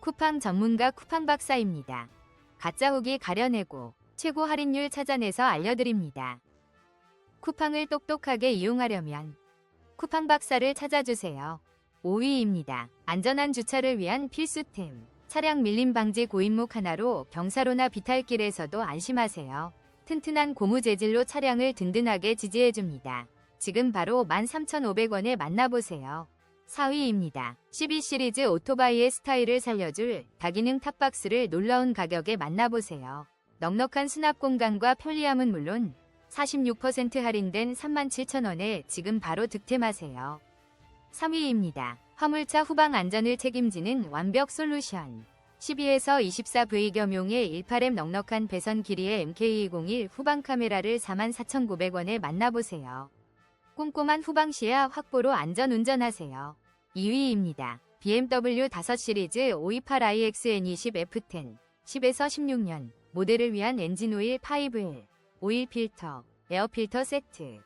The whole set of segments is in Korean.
쿠팡 전문가 쿠팡 박사입니다. 가짜 후기 가려내고 최고 할인율 찾아내서 알려드립니다. 쿠팡을 똑똑하게 이용하려면 쿠팡 박사를 찾아주세요. 5위입니다. 안전한 주차를 위한 필수템. 차량 밀림 방지 고인목 하나로 경사로나 비탈길에서도 안심하세요. 튼튼한 고무 재질로 차량을 든든하게 지지해줍니다. 지금 바로 13,500원에 만나보세요. 4위입니다. 12 시리즈 오토바이의 스타일을 살려줄 다기능 탑박스를 놀라운 가격에 만나보세요. 넉넉한 수납 공간과 편리함은 물론 46% 할인된 37,000원에 지금 바로 득템하세요. 3위입니다. 화물차 후방 안전을 책임지는 완벽 솔루션. 12에서 24V 겸용의 18M 넉넉한 배선 길이의 MK201 후방 카메라를 44,900원에 만나보세요. 꼼꼼한 후방 시야 확보로 안전 운전하세요. 2위입니다. BMW 5 시리즈 528iX N20 F10 10에서 16년 모델을 위한 엔진 오일 5L 오일 필터, 에어 필터 세트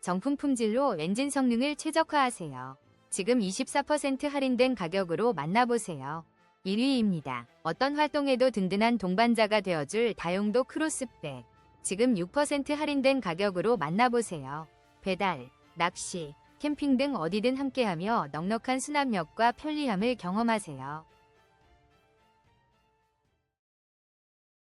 정품 품질로 엔진 성능을 최적화하세요. 지금 24% 할인된 가격으로 만나보세요. 1위입니다. 어떤 활동에도 든든한 동반자가 되어줄 다용도 크로스백. 지금 6% 할인된 가격으로 만나보세요. 배달, 낚시, 캠핑 등 어디든 함께하며 넉넉한 수납력과 편리함을 경험하세요.